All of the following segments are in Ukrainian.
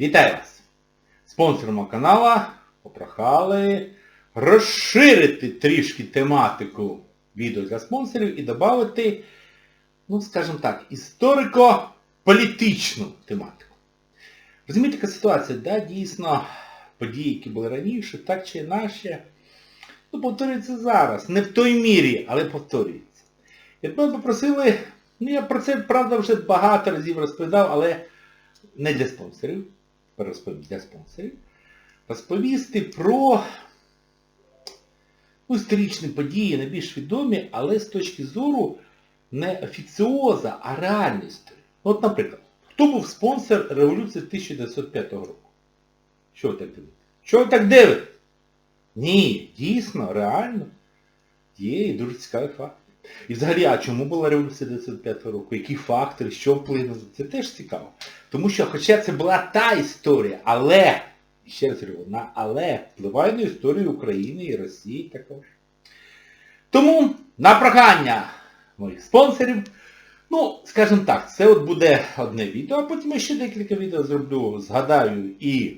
Вітаю вас! Спонсором мого каналу попрохали розширити трішки тематику відео для спонсорів і додати, ну скажімо так, історико-політичну тематику. Розумієте, така ситуація, да, дійсно, події, які були раніше, так чи інакше, ну, повторюються зараз. Не в той мірі, але повторюється. От ми попросили, ну я про це, правда, вже багато разів розповідав, але не для спонсорів, для спонсорів, розповісти про ну, історичні події, найбільш відомі, але з точки зору не офіціоза, а. Ну, От, наприклад, хто був спонсор революції 1905 року? Що ви так дивите? Що ви так дивите? Ні, дійсно, реально. Є і дуже цікаві факти. І взагалі, а чому була революція 1905 року? Які фактори, що вплинуло? Це теж цікаво. Тому що, хоча це була та історія, але, ще раз говорю, вона але впливає на історію України і Росії також. Тому на прохання моїх спонсорів, ну, скажімо так, це от буде одне відео, а потім я ще декілька відео зроблю, згадаю і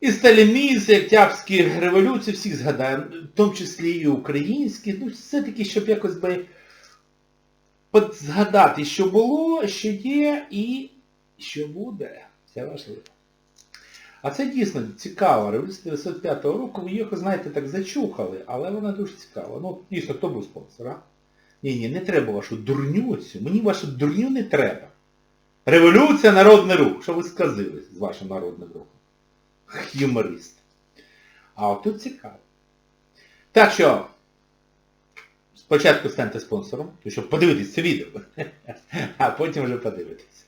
і Сталінізм, і Октябрські революції, всіх згадаємо, в тому числі і українські, ну все-таки, щоб якось би згадати, що було, що є і що буде. Це важливо. А це дійсно цікаво. Революція 1905 року, ви її, знаєте, так зачухали, але вона дуже цікава. Ну, дійсно, хто був спонсор, а? Ні, ні, не треба вашу дурню цю. Мені вашу дурню не треба. Революція, народний рух. Що ви сказали з вашим народним рухом? Юморист. А от тут цікаво. Так що, спочатку станьте спонсором, щоб подивитись це відео, а потім вже подивитись.